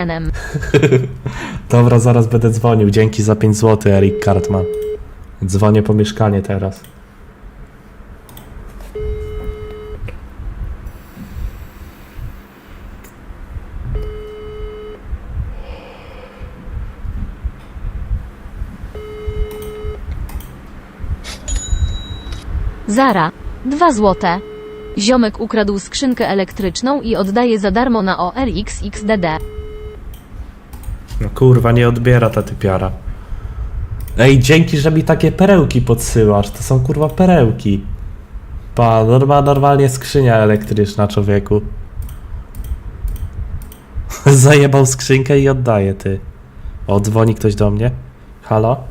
Enem. Dobra, zaraz będę dzwonił. Dzięki za 5 zł, Erik Cartman. Dzwonię po mieszkanie teraz. Zara. 2 złote. Ziomek ukradł skrzynkę elektryczną i oddaje za darmo na OLX XDD. No kurwa, nie odbiera ta typiara. Ej, dzięki, że mi takie perełki podsyłasz. To są kurwa perełki. Pa, norma, normalnie skrzynia elektryczna, człowieku. Zajebał skrzynkę i oddaje, ty. O, dzwoni ktoś do mnie. Halo?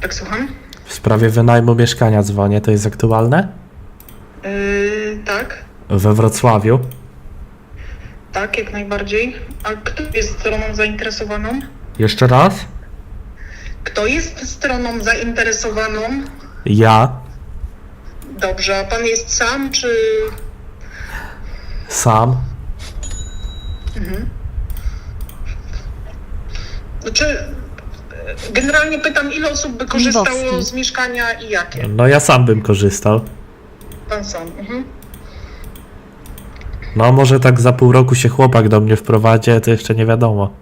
Tak, słucham? W sprawie wynajmu mieszkania dzwonię, to jest aktualne? Yy, tak, We Wrocławiu. Tak, jak najbardziej. A kto jest stroną zainteresowaną? Jeszcze raz? Kto jest stroną zainteresowaną? Ja. Dobrze, a pan jest sam, czy... Sam. Znaczy, e, generalnie pytam, ile osób by korzystało z mieszkania i jakie? No ja sam bym korzystał. Pan sam. Mhm. No może tak za pół roku się chłopak do mnie wprowadzi, to jeszcze nie wiadomo.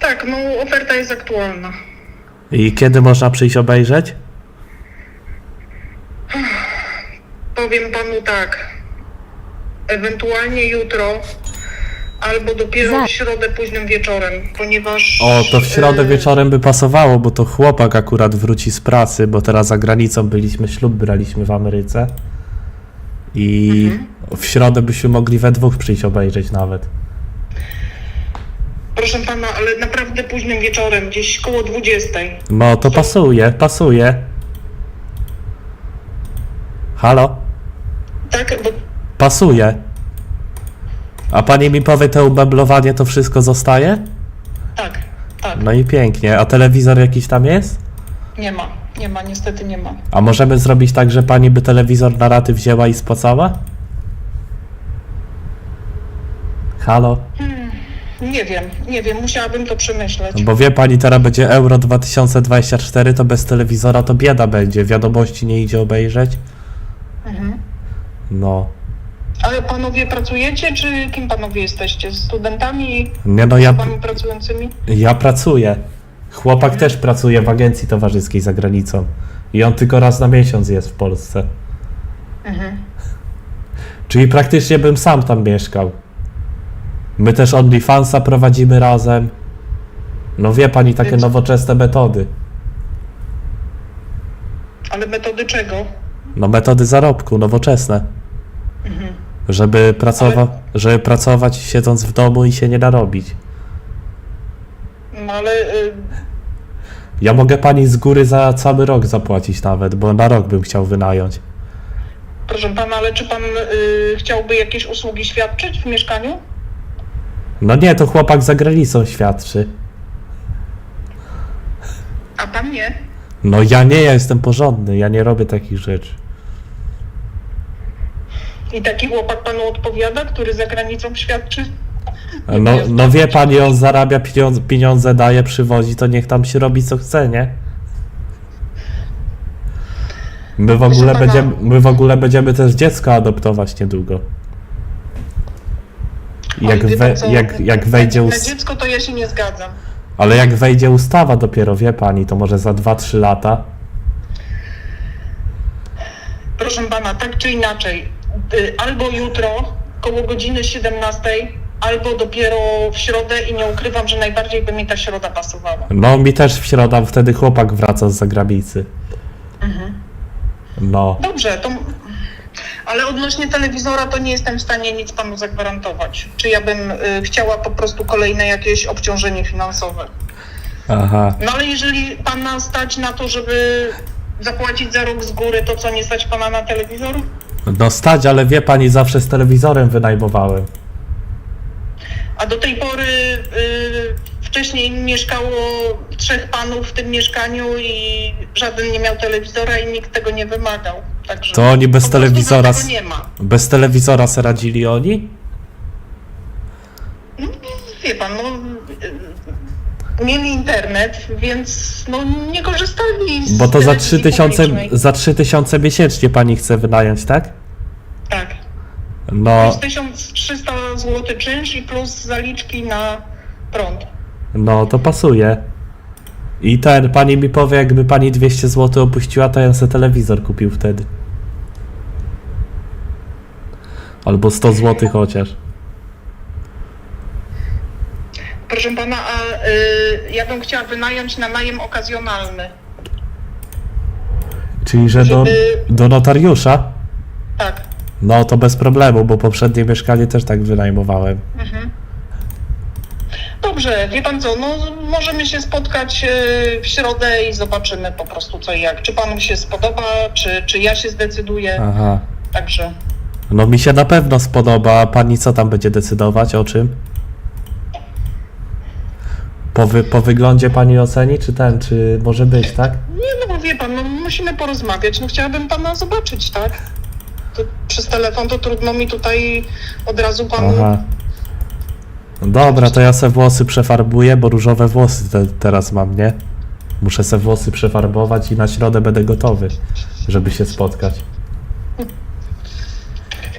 Tak, no oferta jest aktualna. I kiedy można przyjść obejrzeć? Powiem panu tak. Ewentualnie jutro, albo dopiero Za- w środę późnym wieczorem, ponieważ... O, to w środę e, wieczorem by pasowało, bo to chłopak akurat wróci z pracy, bo teraz za granicą byliśmy, ślub braliśmy w Ameryce. I w środę byśmy mogli we dwóch przyjść obejrzeć nawet. Proszę pana, ale naprawdę późnym wieczorem, gdzieś koło 20. No to pasuje, pasuje. Halo? Tak, bo Pasuje. A pani mi powie, to umeblowanie to wszystko zostaje? tak, tak, No i pięknie. A telewizor jakiś tam jest? nie ma, nie ma, niestety nie ma. A możemy zrobić tak, że pani by telewizor na raty wzięła i spłacała? Halo? Nie wiem, nie wiem, musiałabym to przemyśleć. Bo wie pani, teraz będzie Euro 2024, to bez telewizora to bieda będzie. Wiadomości nie idzie obejrzeć. No. Ale panowie pracujecie, czy kim panowie jesteście? Studentami, Nie no, ja, osobami pracującymi? ja pracuję. Chłopak też pracuje w agencji towarzyskiej za granicą. I on tylko raz na miesiąc jest w Polsce. Czyli praktycznie bym sam tam mieszkał. My też OnlyFansa prowadzimy razem. No wie pani, takie Więc- nowoczesne metody. Ale metody czego? No metody zarobku, nowoczesne. Żeby, pracowa- żeby pracować siedząc w domu i się nie narobić. No ale y, Ja mogę pani z góry za cały rok zapłacić nawet, bo na rok bym chciał wynająć. proszę pana, ale czy pan y, chciałby jakieś usługi świadczyć w mieszkaniu? No nie, to chłopak za granicą świadczy. A pan nie? No ja nie, ja jestem porządny, ja nie robię takich rzeczy. I taki chłopak panu odpowiada, który za granicą świadczy? No, no wie pani, on zarabia pieniądze, pieniądze daje, przywozi, to niech tam się robi co chce, nie? My w Proszę ogóle pana- będziemy, my w ogóle będziemy też dziecko adoptować niedługo. Jak, wie we, pan co, jak, jak wejdzie Na ust... dziecko to ja się nie zgadzam. Ale jak wejdzie ustawa dopiero, wie pani, to może za 2-3 lata. Proszę pana, tak czy inaczej, y, albo jutro koło godziny 17, albo dopiero w środę i nie ukrywam, że najbardziej by mi ta środa pasowała. No mi też w środę, wtedy chłopak wraca z zagranicy. No. Dobrze, to... Ale odnośnie telewizora to nie jestem w stanie nic panu zagwarantować. Czy ja bym y, chciała po prostu kolejne jakieś obciążenie finansowe. Aha. No ale jeżeli pana stać na to, żeby zapłacić za rok z góry, to co, nie stać pana na telewizor? No stać, ale wie pani, zawsze z telewizorem wynajmowałem. A do tej pory y, wcześniej mieszkało trzech panów w tym mieszkaniu i żaden nie miał telewizora i nikt tego nie wymagał. Także To oni bez po prostu telewizora tego nie ma. Bez telewizora se radzili oni? No, wie pan, no, y, mieli internet, więc no, nie korzystali z Bo to za telewizji 3000, publicznej. za 3000 miesięcznie pani chce wynająć? Tak. No, Plus 1300 zł czynsz i plus zaliczki na prąd. no to pasuje. I ten, pani mi powie, jakby pani 200 zł opuściła, to ja sobie telewizor kupił wtedy. Albo 100 zł chociaż. Proszę pana, a y, ja bym chciała wynająć na najem okazjonalny. Czyli, że do, Żeby- do notariusza? Tak. No to bez problemu, bo poprzednie mieszkanie też tak wynajmowałem. Mhm. Dobrze, wie pan co, no możemy się spotkać y, w środę i zobaczymy po prostu co i jak. Czy panu się spodoba, czy, czy ja się zdecyduję. Aha. Także No mi się na pewno spodoba, a pani co tam będzie decydować, o czym? Po, wy, po wyglądzie pani oceni, czy ten, czy może być, tak? nie no wie pan, no musimy porozmawiać. No chciałabym pana zobaczyć, tak? Przez telefon to trudno mi tutaj od razu panu. Aha. No Dobra, to ja se włosy przefarbuję, bo różowe włosy te, teraz mam, nie? Muszę se włosy przefarbować i na środę będę gotowy, żeby się spotkać.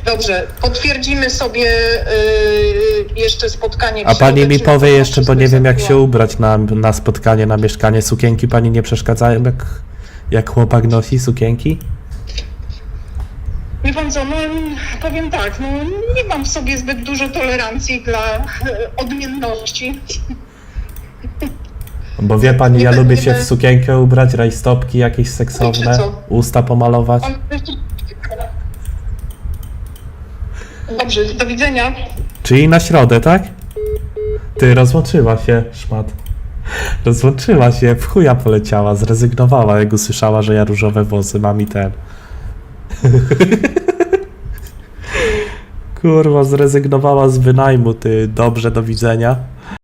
Dobrze, potwierdzimy sobie y, jeszcze spotkanie. w A pani mi czy powie jeszcze, bo wszystko nie wiem jak się zakuła? ubrać na, na spotkanie, na mieszkanie. Sukienki pani nie przeszkadzają, jak, jak chłopak nosi sukienki? Pan co, no powiem tak, no nie mam w sobie zbyt dużo tolerancji dla e, odmienności. Bo wie pani, ja Nie lubię się w sukienkę ubrać, rajstopki jakieś seksowne, usta pomalować. Dobrze, do widzenia. Czyli na środę, tak? Ty, rozłączyła się, szmat. Rozłączyła się, w chuja poleciała, zrezygnowała, jak usłyszała, że ja różowe włosy mam i ten. Kurwa, zrezygnowała z wynajmu, ty, dobrze, do widzenia.